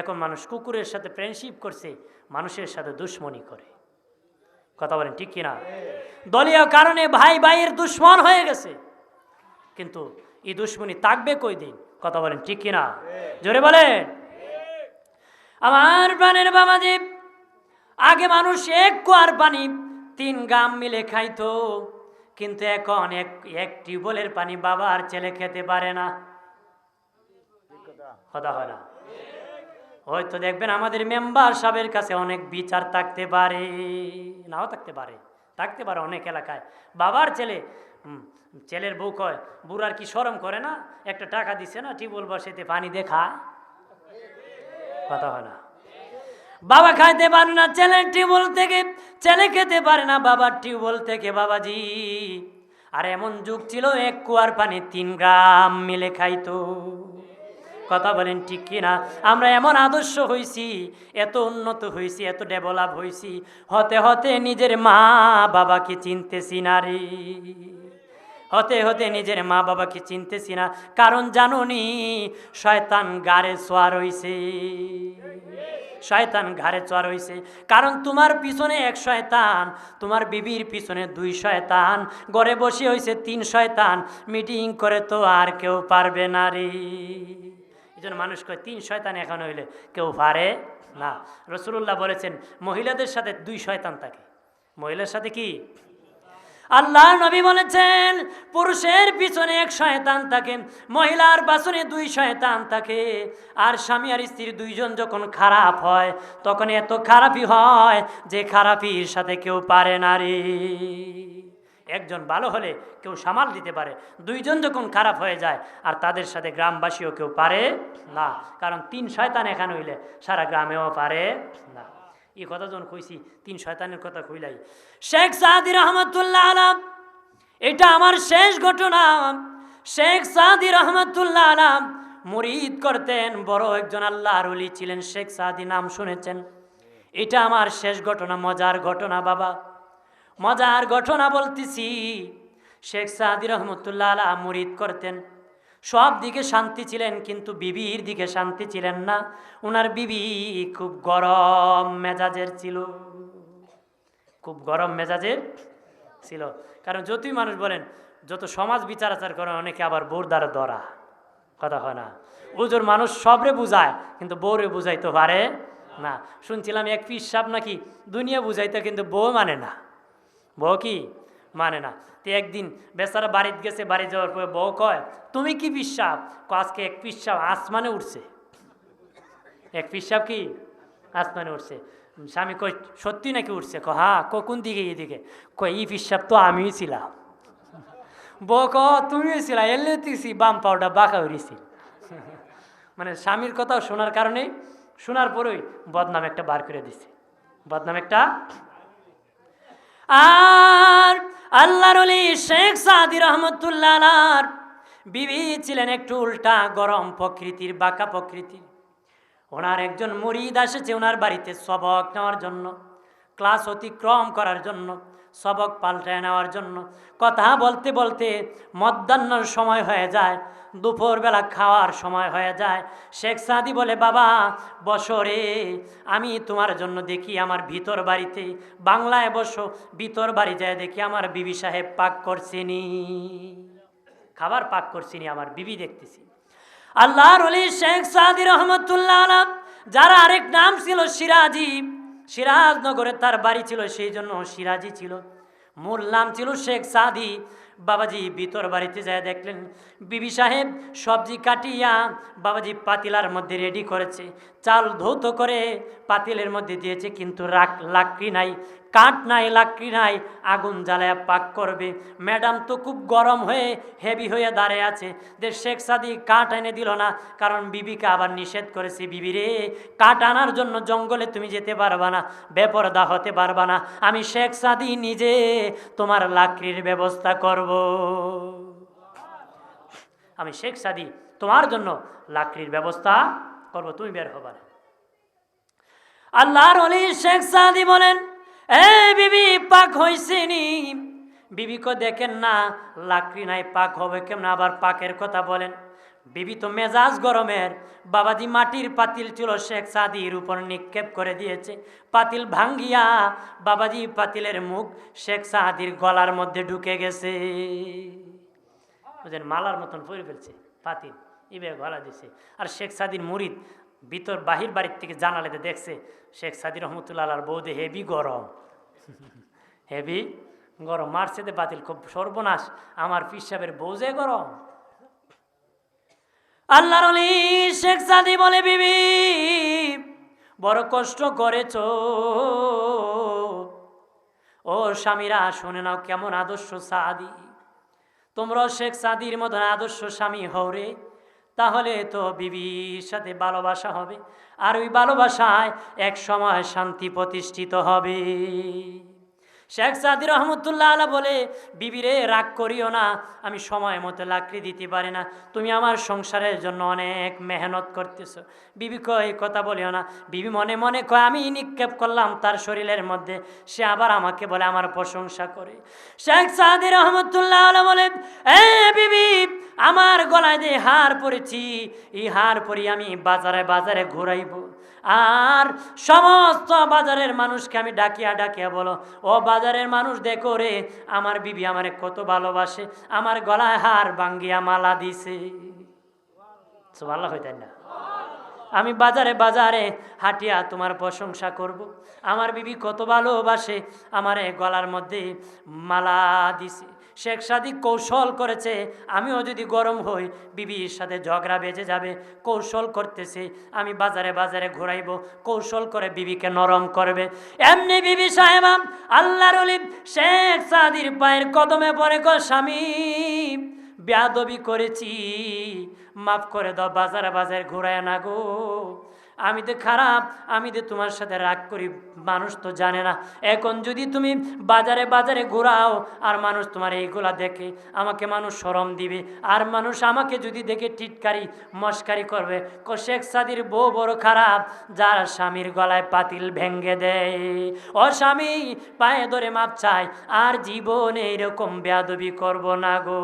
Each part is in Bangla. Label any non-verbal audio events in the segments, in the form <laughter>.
এখন মানুষ কুকুরের সাথে ফ্রেন্ডশিপ করছে, মানুষের সাথে দুশ্মনী করে। কথা বলেন ঠিক কিনা? দলীয় কারণে ভাই ভাইয়ের দুশ্মন হয়ে গেছে। কিন্তু এই দুশ্মনী থাকবে কই দিন কথা বলেন ঠিক কিনা? জোরে বলেন। আমার প্রাণের বাবাজি আগে মানুষ এক কুয়ার পানি তিন গাম মিলে খাইতো, কিন্তু এখন এক এক টিউবওয়েলের পানি বাবা আর ছেলে খেতে পারে না। কথা হয় না। হয়তো দেখবেন আমাদের মেম্বার সাহেবের কাছে অনেক বিচার থাকতে পারে, নাও থাকতে পারে থাকতে পারে অনেক এলাকায়। বাবার ছেলে ছেলের বউ কয় বুড়ার কি শরম করে না? একটা টাকা দিছে না টিউবওয়েল বসেতে পানি দেখা কথা হয় না। বাবা খাইতে পারে না, ছেলের টিউবওয়েল থেকে, ছেলে খেতে পারে না, বাবার টিউবওয়েল থেকে, বাবাজি। আর এমন যুগ ছিল, এক কুয়ার পানি তিন গ্রাম মিলে খাইতো। কথা বলেন ঠিক কিনা? আমরা এমন আদর্শ হয়েছি এত উন্নত হয়েছি এত ডেভেলপ হয়েছি হতে হতে নিজের মা বাবাকে চিনতেছি না রে। হতে হতে নিজের মা বাবাকে চিনতেছি না, কারণ জানুনি, শয়তান গাড়ে সোয়ার হইছে শয়তান ঘাড়ে চর হইছে কারণ তোমার পিছনে এক শয়তান, তোমার বিবির পিছনে দুই শয়তান, ঘরে বসে হইছে তিন শয়তান, মিটিং করে তো আর কেউ পারবে না রে। এই জন্য মানুষ কয়, তিন শয়তান এখন হইলে কেউ পারে না। রসুল্লাহ বলেছেন, মহিলাদের সাথে দুই শয়তান থাকে। মহিলার সাথে কি? আল্লাহ নবী বলেছেন, পুরুষের পিছনে এক শয়তান থাকে, মহিলার বাসনে দুই শয়তান থাকে। আর স্বামী আর স্ত্রী দুইজন যখন খারাপ হয়, তখন এত খারাপই হয় যে খারাপির সাথে কেউ পারে না রে। একজন ভালো হলে কেউ সামাল দিতে পারে। দুইজন যখন খারাপ হয়ে যায়, আর তাদের সাথে গ্রামবাসীও কেউ পারে না। কারণ তিন শয়তান এখানে হইলে সারা গ্রামেও পারে না। এই কথা যখন কইছি, তিন শয়তানের কথা কইলাই। শেখ সাদি রহমতুল্লাহ আলাম, এটা আমার শেষ ঘটনা। শেখ সাদি রহমতুল্লাহ আলাম মুরিদ করতেন, বড় একজন আল্লাহর অলি ছিলেন। শেখ সাদি নাম শুনেছেন? এটা আমার শেষ ঘটনা, মজার ঘটনা, বাবা। মজার ঘটনা বলতেছি। শেখ সাদি রহমতুল্লাহ আলা মুরিদ করতেন। সব দিকে শান্তি ছিলেন, কিন্তু বিবির দিকে শান্তি ছিলেন না। ওনার বিবি খুব গরম মেজাজের ছিল। খুব গরম মেজাজের ছিল। কারণ যতই মানুষ বলেন, যত সমাজ বিচার আচার করে অনেকে আবার বোর দ্বারা ধরা। কথা হয় না। ওজোর মানুষ সবরে বুঝায়, কিন্তু বউরে বুঝাইতে পারে না। শুনছিলাম এক পিস সাপ নাকি, দুনিয়া বুঝাইতে কিন্তু বউ মানে না। বউ কি? মানে না। তো একদিন বেচারা বাড়িতে গেছে, বাড়ি যাওয়ার পরে বউ কয়, তুমি কি ক আজকে এক পিসাব আসমানে উঠছে। এক পিসাব কি? আসমানে উঠছে। স্বামী কই সত্যি নাকি উঠছে? ক ক কোন দিকে এদিকে? কই এই পিসাব তো আমিই ছিলাম। বউ ক তুমিও ছিলা? এলে তুইছি বাম পাউডার বাঁকা উড়িছি মানে স্বামীর কথাও শোনার কারণে শোনার পরেই বদনাম একটা বার করে দিছে। বদনাম একটা আর আল্লাহর শেখ সাদি রহমতুল্লাহ বিবি ছিলেন একটু উল্টা গরম প্রকৃতির, বাঁকা প্রকৃতির। ওনার একজন মরিদ এসেছে, ওনার বাড়িতে সবক নেওয়ার জন্য, ক্লাস অতিক্রম করার জন্য। সবক পাল্টায় নেওয়ার জন্য। কথা বলতে বলতে মধ্যাহ্নর সময় হয়ে যায়, দুপুরবেলা খাওয়ার সময় হয়ে যায়। শেখ সাদি বলে, বাবা, বসরে, আমি তোমার জন্য দেখি আমার ভিতর বাড়িতে, বাংলায় বসো, ভিতর বাড়ি যায় দেখি আমার বিবি সাহেব পাক করছেনি। খাবার পাক করছিনি আমার বিবি দেখতেছি। আল্লাহর শেখ সাদি রহমতুল্লাহ যার আরেক নাম ছিল সিরাজি। সিরাজনগরে তার বাড়ি ছিল, সেই জন্য সিরাজি ছিল। মূল নাম ছিল শেখ সাদি। বাবাজি বিতর বাড়িতে যায় দেখলেন, বিবি সাহেব সবজি কাটিয়া বাবাজি পাতিলার মধ্যে রেডি করেছে। চাল ধৌত করে পাতিলের মধ্যে দিয়েছে, কিন্তু রাখ লাকড়ি নাই। কাঠ নাই, লাকড়ি নাই, আগুন জ্বালায়া পাক করবে। ম্যাডাম তো খুব গরম হয়ে হেভি হয়ে দাঁড়িয়ে আছে। যে শেখ সাদি কাঠ এনে দিল না, কারণ বিবিকে আবার নিষেধ করেছে। বিবি রে, কাঠ আনার জন্য জঙ্গলে তুমি যেতে পারবা না, বেপরদা হতে পারবা না। আমি শেখ সাদি নিজে তোমার লাকড়ির ব্যবস্থা করব। আমি শেখ সাদি তোমার জন্য লাকড়ির ব্যবস্থা করব, তুমি বের হবা না। আল্লাহর অলি শেখ সাদি বলেন এ বিবি, পাক হয়েছেনি বিবিকে দেখেন না, লাকড়ি নাই, পাক হবে কেমন? আবার পাকের কথা বলেন। বিবি তো মেজাজ গরমের। বাবাজি মাটির পাতিল ছিল, শেখ সাদির উপর নিক্ষেপ করে দিয়েছে। পাতিল ভাঙ্গিয়া বাবাজি পাতিলের মুখ শেখ সাদির গলার মধ্যে ঢুকে গেছে। বুঝলেন, মালার মতন পরে ফেলছে পাতিল। ইবে গলা দিছে। আর শেখ সাদির মুরিদ ভিতর বাহির বাড়ির থেকে জানালেতে দেখছে, শেখ সাদি আর বৌদে হেভি গরম। <laughs> হেভি গরম। মারছে দে বাতিল, খুব সর্বনাশ। আমার পিসাবের বৌজে গরম। আল্লাহর শেখ সাদি বলে, বিবি, বড় কষ্ট করেছ। ও স্বামীরা, শুনে নাও কেমন আদর্শ সাদি। তোমরা শেখ সাদির মতন আদর্শ স্বামী হও রে। তাহলে তো বিবির সাথে ভালোবাসা হবে। আর ওই ভালোবাসায় এক সময় শান্তি প্রতিষ্ঠিত হবে। শেখ সাদি রহমতুল্লাহ আলা বলে, বিবিরে, রাগ করিও না, আমি সময় মতো লাকড়ি দিতে পারি না। তুমি আমার সংসারের জন্য অনেক মেহনত করতেছো। বিবি কয় কথা বলিও না। বিবি মনে মনে কয়, আমি নিক্ষেপ করলাম তার শরীরের মধ্যে। সে আবার আমাকে বলে, আমার প্রশংসা করে। শেখ সাদি রহমতুল্লাহ আলা বলে, এ বিবি, আমার গলায় যে হার পরেছি, এই হার পরি আমি বাজারে বাজারে ঘুরাইব। আর সমস্ত বাজারের মানুষকে আমি ডাকিয়া ডাকিয়া বলো, ও বাজারের মানুষ, দেখো রে, আমার বিবি আমারে কত ভালোবাসে, আমার গলায় হার ভাঙ্গিয়া মালা দিছে ভালো হইতেন না আমি বাজারে বাজারে হাঁটিয়া তোমার প্রশংসা করব। আমার বিবি কত ভালোবাসে, আমার গলার মধ্যে মালা দিছে শেখ সাদি কৌশল করেছে, আমিও যদি গরম হই, বিবির সাথে ঝগড়া বেজে যাবে, কৌশল করতেছে, আমি বাজারে বাজারে ঘুরাইব, কৌশল করে বিবিকে নরম করবে। এমনি বিবি সাহেবা, আল্লাহর শেখ সাদির পায়ের কদমে পরে গো স্বামী, বেয়াদবি করেছি, মাফ করে দাও, বাজারে বাজারে ঘুরায় না গো। আমি তো খারাপ, আমি তো তোমার সাথে রাগ করি, মানুষ তো জানে না। এখন যদি তুমি বাজারে বাজারে ঘোরাও, আর মানুষ তোমার এইগুলা দেখে, আমাকে মানুষ সরম দিবে। আর মানুষ আমাকে যদি দেখে টিটকারি মস্কারি করবে, কো শেখ সাদির বউ বড় খারাপ, যার স্বামীর গলায় পাতিল ভেঙ্গে দেয়। ও স্বামী পায়ে ধরে মাপ চাই আর জীবনে এরকম বেয়াদবি করব না গো।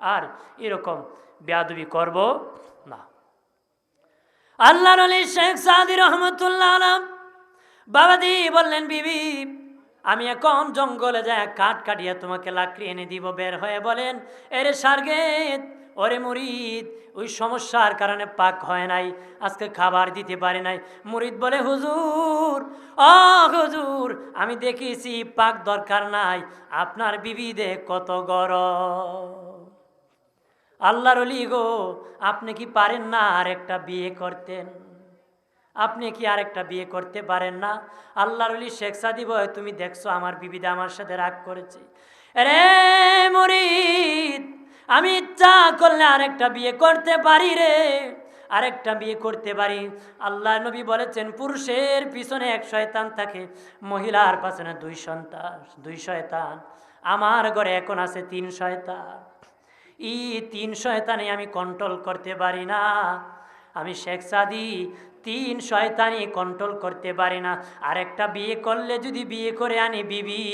আর এরকম বেয়াদবি করব না আল্লাহ আলী শেখ সাদি রহমতুল্লাহ আলম। বাবাদি বললেন, বিবি, আমি এখন জঙ্গলে যায় কাঠ কাটিয়া তোমাকে লাকড়ি এনে দিব, বের হয়ে বলেন, এরে সার্গেত, ওরে মুরিদ, ওই সমস্যার কারণে পাক হয় নাই, আজকে খাবার দিতে পারি নাই। মুরিদ বলে, হুজুর ও হুজুর, আমি দেখেছি পাক দরকার নাই, আপনার বিবিদে কত গরম। আল্লাহর অলি গো, আপনি কি পারেন না আর একটা বিয়ে করতেন? আপনি কি আর একটা বিয়ে করতে পারেন না? আল্লাহর অলি শেখ সাদি বয়, তুমি দেখছ আমার বিবিদা আমার সাথে রাগ করেছে। রে মরিদ, আমি ইচ্ছা করলে আরেকটা বিয়ে করতে পারি রে। আরেকটা বিয়ে করতে পারি। আল্লাহ নবী বলেছেন, পুরুষের পিছনে এক শয়তান থাকে, মহিলার পিছনে দুই সন্তান, দুই শয়তান। আমার ঘরে এখন আছে তিন শয়তান। ই তিন শয়তানি আমি কন্ট্রোল করতে পারি না। আমি শেখ সাদি, তিন শয়তানি কন্ট্রোল করতে পারি না। আরেকটা বিয়ে করলে যদি বিয়ে করে আনি বিবি,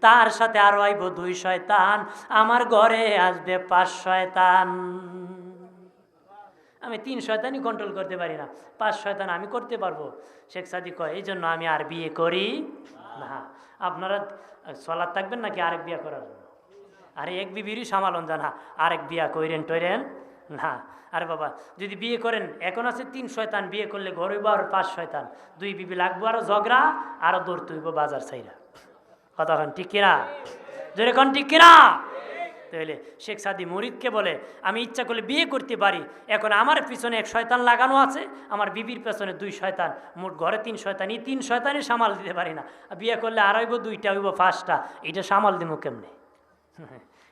তার সাথে আরও আইব দুই শয়তান। আমার ঘরে আসবে পাঁচ শয়তান। আমি তিন শয়তানি কন্ট্রোল করতে পারি না। পাঁচ শয়তান আমি করতে পারব। শেখ সাদি কয় এই জন্য আমি আর বিয়ে করি না। আপনারা সলাদ থাকবেন নাকি আরেক বিয়ে করার? আরে এক বিবিরই সামালন জান। আরেক বিয়া কইরেন টইরেন না। আরে বাবা, যদি বিয়ে করেন, এখন আছে তিন শয়তান, বিয়ে করলে ঘর হইব আর পাঁচ শয়তান। দুই বিবি লাগবো আরও ঝগড়া, আরও দৌড় তুইব বাজার ছাইরা। কতক্ষণ ঠিক কিনা? জোরে কন, ঠিক কিনা? তাহলে শেখ সাদি মরিদকে বলে, আমি ইচ্ছা করলে বিয়ে করতে পারি। এখন আমার পিছনে এক শয়তান লাগানো আছে, আমার বিবির পেছনে দুই শয়তান। মোট ঘরে তিন শয়তান, এই তিন শয়তানই সামাল দিতে পারি না। বিয়ে করলে আর হইব দুইটা, হইব পাঁচটা। এটা সামাল দিব কেমনে?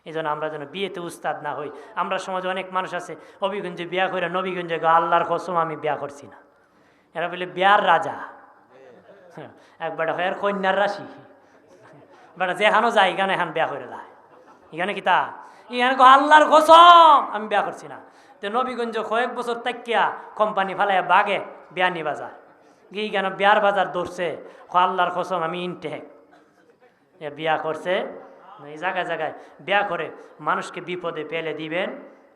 এই জন্য আমরা যেন বিয়েতে উস্তাদ না হই। আমরা সমাজে অনেক মানুষ আছে অভিগঞ্জে বিয়া করে নবীগঞ্জে গা, আল্লাহর কসম আমি বিয়া করছি না। এরা বলে, বিয়ার রাজা? একবার হয় আর কন্যার রাশি? বেটা যেখানো যায়, এখানে এখন বিয়া করে যায় এখানে কি তা? এখানে আল্লাহর কসম, আমি বিয়া করছি না। তো নবীগঞ্জ কয়েক বছর তাকিয়া কোম্পানি ফালাইয়া বাগে বিয়ানি বাজার। গিয়ে কেন বিয়ার বাজার ধরছে। আল্লাহর কসম, আমি ইনটেক। বিয়া করছে এই জায়গায় জায়গায় বিয়া করে মানুষকে বিপদে পেলে দিবেন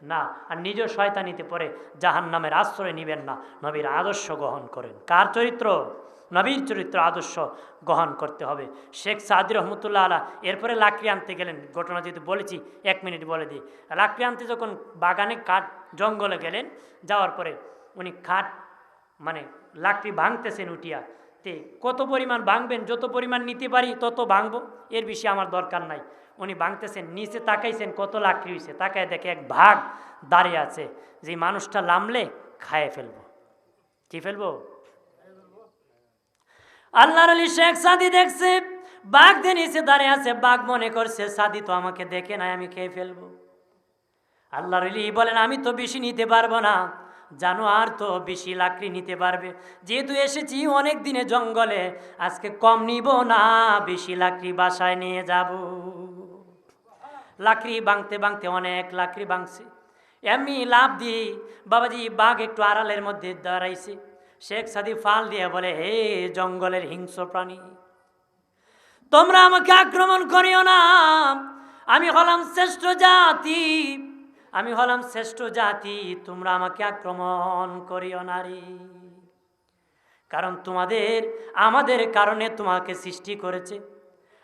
না, আর নিজ শয়তানিতে পরে জাহান নামের আশ্রয় নিবেন না। নবীর আদর্শ গ্রহণ করেন। কার চরিত্র? নবীর চরিত্র আদর্শ গ্রহণ করতে হবে। শেখ সাদি রহমতুল্লাহ আলা এরপরে লাকড়ি আনতে গেলেন। ঘটনা যেহেতু বলেছি, এক মিনিট বলে দিই। লাকড়ি আনতে যখন বাগানে কাঠ জঙ্গলে গেলেন, যাওয়ার পরে উনি কাঠ মানে লাকড়ি ভাঙতেছেন উঠিয়া। তে, কত পরিমাণ ভাঙবেন, যত পরিমাণ নিতে পারি, তত ভাঙবো, এর বেশি আমার দরকার নাই। উনি ভাঙতেছেন, নিচে তাকাইছেন, কত লাকড়ি হয়েছে তাকায় দেখে এক ভাগ দাঁড়িয়ে আছে, যে মানুষটা লামলে খায়ে ফেলব। কি ফেলব? আল্লাহর আলী শেখ সাদি দেখছে, বাঘ দিয়ে নিচে দাঁড়িয়ে আছে, বাঘ মনে করছে, সাদি তো আমাকে দেখে নাই, আমি খেয়ে ফেলব। আল্লাহর আলী বলেন, আমি তো বেশি নিতে পারব না। জানোয়ার তো বেশি লাকড়ি নিতে পারবে। যেহেতু এসেছি অনেক দিনে জঙ্গলে, আজকে কম নিব না, বেশি লাকড়ি বাসায় নিয়ে যাব। লাকড়ি বাংতে বাংতে অনেক লাকড়ি বাংছে এমনি লাভ দিয়ে বাবাজি বাঘ একটু আড়ালের মধ্যে দাঁড়াইছে। শেখ সাদি ফাল দিয়ে বলে, হে জঙ্গলের হিংস্র প্রাণী, তোমরা আমাকে আক্রমণ করিও না। আমি হলাম শ্রেষ্ঠ জাতি আমি হলাম শ্রেষ্ঠ জাতি, তোমরা আমাকে আক্রমণ করিও নারী। কারণ তোমাদের, আমাদের কারণে তোমাকে সৃষ্টি করেছে।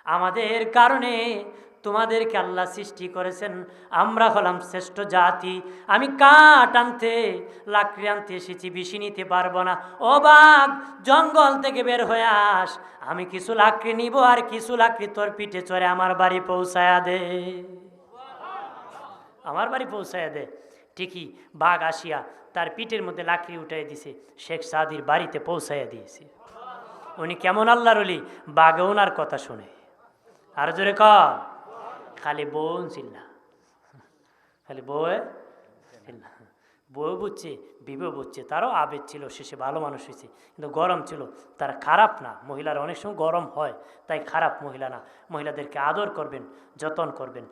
আমাদের কারণে তোমাদেরকে আল্লাহ সৃষ্টি করেছেন। আমরা হলাম শ্রেষ্ঠ জাতি। আমি কাঠ আনতে, লাকড়ি আনতে এসেছি বেশি নিতে পারব না। ও বাঘ জঙ্গল থেকে বের হয়ে আস। আমি কিছু লাকড়ি নিব আর কিছু লাকড়ি তোর পিঠে চড়ে আমার বাড়ি পৌঁছায়া দে। আমার বাড়ি পৌঁছায় দে। ঠিকই, বাঘ আসিয়া তার পিঠের মধ্যে লাকড়ি উঠাই দিছে। শেখ সাদির বাড়িতে পৌঁছাইয়া দিয়েছে। উনি কেমন আল্লাহর অলি বাঘে ওনার কথা শুনে। আর জোরে ক খালি বোন চিল্লা। খালি বউয়ে চিল্লা। বউ বুঝছে বিবে বুঝছে, তারও আবেগ ছিল, শেষে ভালো মানুষ হয়েছে কিন্তু গরম ছিল, তারা খারাপ না। মহিলারা অনেক সময় গরম হয়, তাই খারাপ মহিলা না। মহিলাদেরকে আদর করবেন, যতন করবেন।